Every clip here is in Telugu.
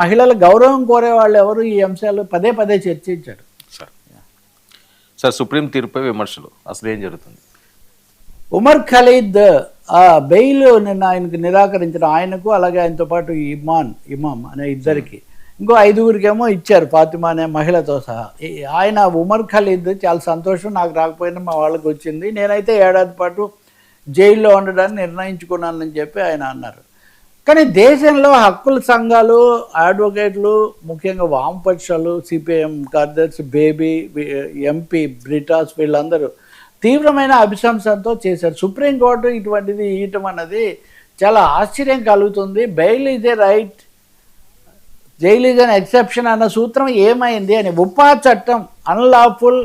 మహిళల గౌరవం కోరే వాళ్ళు ఎవరు ఈ అంశాలు పదే పదే చర్చించారు. సార్. సార్ సుప్రీం తీర్పుపై విమర్శలు. అసలు ఏం జరుగుతుంది? ఉమర్ ఖలీద్ ఆ బెయిల్ నిన్న ఆయనకు నిరాకరించిన ఆయనకు అలాగే ఆయనతో పాటు ఇమాన్ ఇమాం అనే ఇద్దరికి ఇంకో ఐదుగురికేమో ఇచ్చారు ఫాతిమా అనే మహిళతో సహా. ఆయన ఉమర్ ఖలీద్ చాలా సంతోషం నాకు రాకపోయినా మా వాళ్ళకి వచ్చింది. నేనైతే ఏడాది పాటు జైల్లో ఉండడాన్ని నిర్ణయించుకున్నానని చెప్పి ఆయన అన్నారు. కానీ దేశంలో హక్కుల సంఘాలు అడ్వకేట్లు ముఖ్యంగా వామపక్షాలు సిపిఎం కార్యదర్శి బేబీ ఎంపీ బ్రిటాస్ వీళ్ళందరూ తీవ్రమైన అభిశంసనతో చేశారు. సుప్రీంకోర్టు ఇటువంటిది ఇయటం అన్నది చాలా ఆశ్చర్యం కలుగుతుంది. Bail is a right. Jail is an exception అన్న సూత్రం ఏమైంది అని ఉపా చట్టం అన్లాఫుల్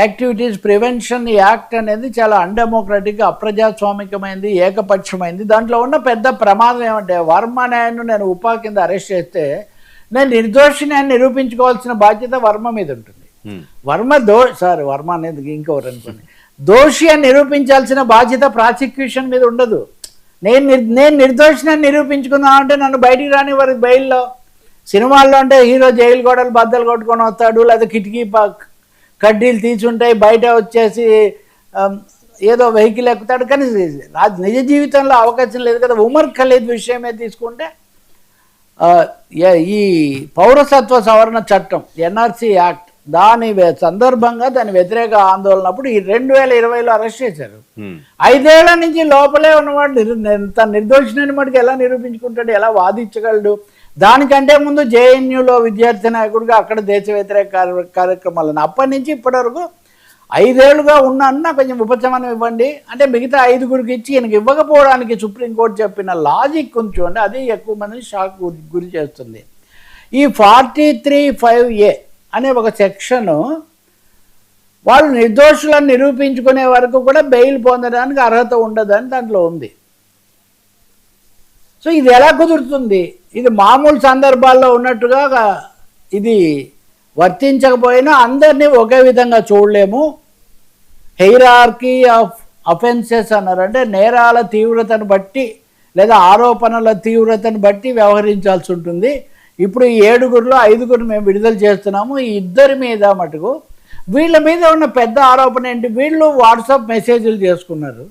యాక్టివిటీస్ ప్రివెన్షన్ యాక్ట్ అనేది చాలా అన్డెమోక్రటిక్ అప్రజాస్వామికమైంది ఏకపక్షమైంది. దాంట్లో ఉన్న పెద్ద ప్రమాదం ఏమంటే వర్మ నాయను నేను ఉపా కింద అరెస్ట్ చేస్తే నేను నిర్దోషిని నిరూపించుకోవాల్సిన బాధ్యత వర్మ మీద ఉంటుంది. వర్మ దో సారీ వర్మ అనేది ఇంకొకరు అనుకోండి. దోషి అని నిరూపించాల్సిన బాధ్యత ప్రాసిక్యూషన్ మీద ఉండదు. నేను నేను నిర్దోషిని నిరూపించుకుందాం అంటే నన్ను బయటికి రాని వారి బయల్లో. సినిమాల్లో అంటే హీరో జైలు గోడలు బద్దలు కొట్టుకొని వస్తాడు లేదా కిటికీ కడ్డీలు తీసుంటాయి బయట వచ్చేసి ఏదో వెహికల్ ఎక్కుతాడు కానీ నిజ జీవితంలో అవకాశం లేదు కదా. ఉమర్ ఖలీద్ విషయమే తీసుకుంటే ఈ పౌరసత్వ సవరణ చట్టం ఎన్ఆర్సి యాక్ట్ దాని సందర్భంగా దాని వ్యతిరేక ఆందోళన అప్పుడు ఈ రెండు వేల ఇరవైలో అరెస్ట్ చేశారు. ఐదేళ్ళ నుంచి లోపలే ఉన్నవాడు తన నిర్దోషిని మటుకు ఎలా నిరూపించుకుంటాడు ఎలా వాదించగలడు? దానికంటే ముందు జేఎన్యూలో విద్యార్థి నాయకుడిగా అక్కడ దేశ వ్యతిరేక కార్యక్రమాలను అప్పటి నుంచి ఇప్పటి వరకు ఐదేళ్ళుగా ఉన్న నాకు కొంచెం ఉపశమనం ఇవ్వండి. అంటే మిగతా ఐదుగురికి ఇచ్చి ఈయనకి ఇవ్వకపోవడానికి సుప్రీంకోర్టు చెప్పిన లాజిక్ కొంచెం అది ఎక్కువ మందిని షాక్ గురి- గురి చేస్తుంది. ఈ ఫార్టీ త్రీ ఫైవ్ ఏ అనే ఒక సెక్షను వాళ్ళు నిర్దోషులను నిరూపించుకునే వరకు కూడా బెయిల్ పొందడానికి అర్హత ఉండదని దాంట్లో ఉంది. సో ఇది ఎలా కుదురుతుంది? ఇది మామూలు సందర్భాల్లో ఉన్నట్టుగా ఇది వర్తించకపోయినా అందరినీ ఒకే విధంగా చూడలేము. హెయిరార్కీ ఆఫ్ అఫెన్సెస్ అన్నారు. అంటే నేరాల తీవ్రతను బట్టి లేదా ఆరోపణల తీవ్రతను బట్టి వ్యవహరించాల్సి ఉంటుంది. ఇప్పుడు ఈ ఏడుగురిలో ఐదుగురు మేము విడుదల చేస్తున్నాము. ఈ ఇద్దరి మీద మటుకు వీళ్ళ మీద ఉన్న పెద్ద ఆరోపణ ఏంటి? వీళ్ళు వాట్సాప్ మెసేజ్లు చేసుకున్నారు.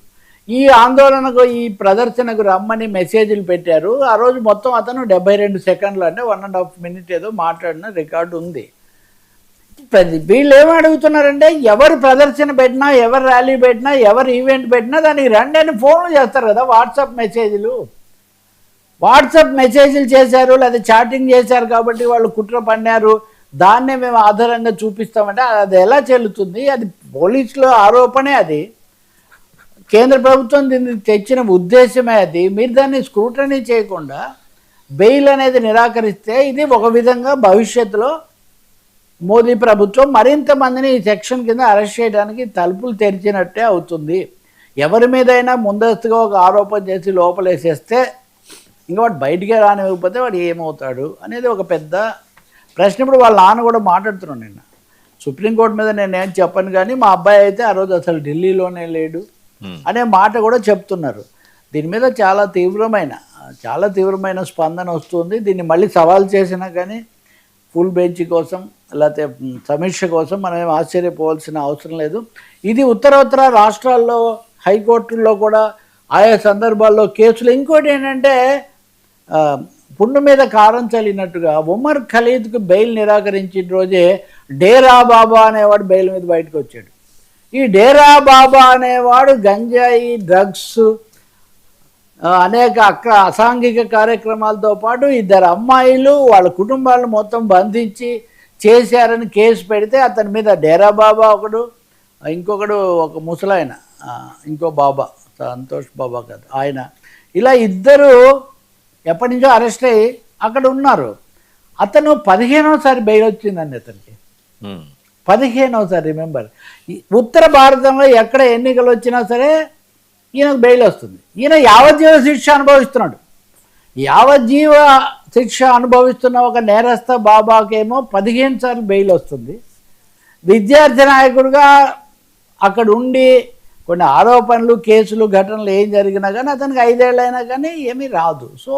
ఈ ఆందోళనకు ఈ ప్రదర్శనకు రమ్మని మెసేజ్లు పెట్టారు. ఆ రోజు మొత్తం అతను డెబ్బై రెండు సెకండ్లు అంటే వన్ అండ్ హాఫ్ మినిట్ ఏదో మాట్లాడిన రికార్డు ఉంది. ప్రతి- వీళ్ళు ఏమి అడుగుతున్నారంటే ఎవరు ప్రదర్శన పెట్టినా ఎవరు ర్యాలీ పెట్టినా ఎవరు ఈవెంట్ పెట్టినా దానికి రెండు అని ఫోన్లు చేస్తారు కదా వాట్సాప్ మెసేజ్లు. వాట్సాప్ మెసేజ్లు చేశారు లేదా చాటింగ్ చేశారు కాబట్టి వాళ్ళు కుట్ర పన్నారు దాన్నే మేము ఆధారంగా చూపిస్తామంటే అది ఎలా చెల్లుతుంది? అది పోలీసుల ఆరోపణే అది. కేంద్ర ప్రభుత్వం దీన్ని తెచ్చిన ఉద్దేశమే అది. మీరు దాన్ని స్క్రూటనీ చేయకుండా బెయిల్ అనేది నిరాకరిస్తే ఇది ఒక విధంగా భవిష్యత్తులో మోదీ ప్రభుత్వం మరింత మందిని ఈ సెక్షన్ కింద అరెస్ట్ చేయడానికి తలుపులు తెరిచినట్టే అవుతుంది. ఎవరి మీదైనా ముందస్తుగా ఒక ఆరోపణ చేసి లోపలేసేస్తే ఇంకా వాడు బయటికే రానివ్వకపోతే వాడు ఏమవుతాడు అనేది ఒక పెద్ద ప్రశ్న. ఇప్పుడు వాళ్ళ నాన్న కూడా మాట్లాడుతున్నాను నిన్న. సుప్రీంకోర్టు మీద నేను చెప్పను కానీ మా అబ్బాయి అయితే ఆ రోజు అసలు ఢిల్లీలోనే లేడు. Hmm. అనే మాట కూడా చెప్తున్నారు. దీని మీద చాలా తీవ్రమైన చాలా తీవ్రమైన స్పందన వస్తుంది. దీన్ని మళ్ళీ సవాల్ చేసినా కానీ ఫుల్ బెంచ్ కోసం లేకపోతే సమీక్ష కోసం మనం ఏం ఆశ్చర్యపోవాల్సిన అవసరం లేదు. ఇది ఉత్తరోత్తర రాష్ట్రాల్లో హైకోర్టుల్లో కూడా ఆయా సందర్భాల్లో కేసులు. ఇంకోటి ఏంటంటే పుండు మీద కారం చల్లినట్టుగా ఉమర్ ఖలీద్కు బెయిల్ నిరాకరించిన రోజే డేరా బాబా అనేవాడు బెయిల్ మీద బయటకు వచ్చాడు. ఈ డేరా బాబా అనేవాడు గంజాయి డ్రగ్స్ అనేక అక్క అసాంఘిక కార్యక్రమాలతో పాటు ఇద్దరు అమ్మాయిలు వాళ్ళ కుటుంబాలను మొత్తం బంధించి చేశారని కేసు పెడితే అతని మీద డేరా బాబా ఒకడు ఇంకొకడు ఒక ముసలాయన ఇంకో బాబా సంతోష్ బాబా కాదు ఆయన. ఇలా ఇద్దరు ఎప్పటి నుంచో అరెస్ట్ అయ్యి అక్కడ ఉన్నారు. అతను పదిహేనోసారి బెయిల్ వచ్చిందండి అతనికి. పదిహేనవసారి రిమెంబర్ ఉత్తర భారతంలో ఎక్కడ ఎన్నికలు వచ్చినా సరే ఈయనకు బెయిల్ వస్తుంది. ఈయన యావజ్జీవ శిక్ష అనుభవిస్తున్నాడు. యావజ్జీవ శిక్ష అనుభవిస్తున్న ఒక నేరస్థ బాబాకేమో పదిహేను సార్లు బెయిల్ వస్తుంది. విద్యార్థి నాయకుడుగా అక్కడ ఉండి కొన్ని ఆరోపణలు కేసులు ఘటనలు ఏం జరిగినా కానీ అతనికి ఐదేళ్ళైనా కానీ ఏమీ రాదు. సో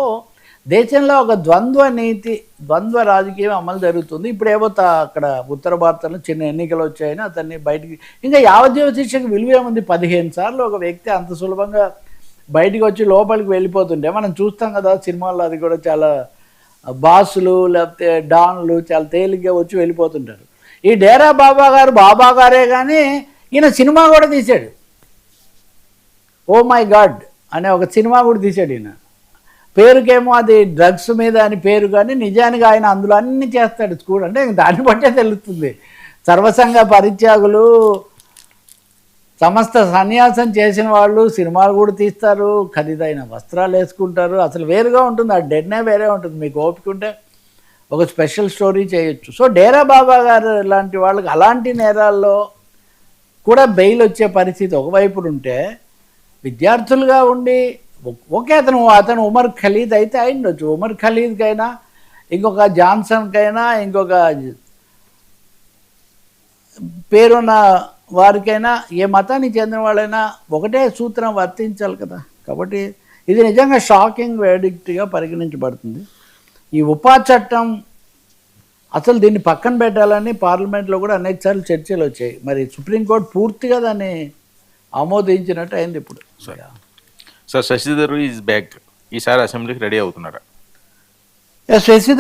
దేశంలో ఒక ద్వంద్వ నీతి ద్వంద్వ రాజకీయం అమలు జరుగుతుంది. ఇప్పుడు ఏవో అక్కడ ఉత్తర భారతంలో చిన్న ఎన్నికలు వచ్చాయని అతన్ని బయటికి ఇంకా యావజ్జీవ శిక్షకు విలువేముంది పదిహేను సార్లు ఒక వ్యక్తి అంత సులభంగా బయటికి వచ్చి లోపలికి వెళ్ళిపోతుంటే మనం చూస్తాం కదా సినిమాల్లో అది కూడా చాలా బాసులు లేకపోతే డాన్లు చాలా తేలిగ్గా వచ్చి వెళ్ళిపోతుంటారు. ఈ డేరా బాబా గారు బాబా గారే కానీ ఈయన సినిమా కూడా తీశాడు. ఓ మై గాడ్ అనే ఒక సినిమా కూడా తీశాడు ఈయన. పేరుకేమో అది డ్రగ్స్ మీద అని పేరు కానీ నిజానికి ఆయన అందులో అన్ని చేస్తాడు. స్కూల్ అంటే దాన్ని బట్టే తెలుస్తుంది. సర్వసంగ పరిత్యాగులు సమస్త సన్యాసం చేసిన వాళ్ళు సినిమాలు కూడా తీస్తారు ఖరీదైన వస్త్రాలు వేసుకుంటారు. అసలు వేరుగా ఉంటుంది ఆ డెడ్నే వేరే ఉంటుంది. మీకు ఓపిక ఉంటే ఒక స్పెషల్ స్టోరీ చేయొచ్చు. సో డేరా బాబా గారు లాంటి వాళ్ళకి అలాంటి నేరాల్లో కూడా బెయిల్ వచ్చే పరిస్థితి ఒకవైపు ఉంటే విద్యార్థులుగా ఉండి ఓకే అతను అతను ఉమర్ ఖలీద్ అయితే అయిండొచ్చు. ఉమర్ ఖలీద్కైనా ఇంకొక జాన్సన్కైనా ఇంకొక పేరున్న వారికైనా ఏ మతానికి చెందిన వాళ్ళైనా ఒకటే సూత్రం వర్తించాలి కదా. కాబట్టి ఇది నిజంగా షాకింగ్ వేడిక్ట్గా పరిగణించబడుతుంది. ఈ ఉపా చట్టం అసలు దీన్ని పక్కన పెట్టాలని పార్లమెంట్లో కూడా అనేకసార్లు చర్చలు వచ్చాయి. మరి సుప్రీంకోర్టు పూర్తిగా దాన్ని ఆమోదించినట్టు అయింది ఇప్పుడు. సరే. శశిధర్ ఈజ్ బ్యాక్ ఈసారి అసెంబ్లీకి రెడీ అవుతున్నారా? శశిధర్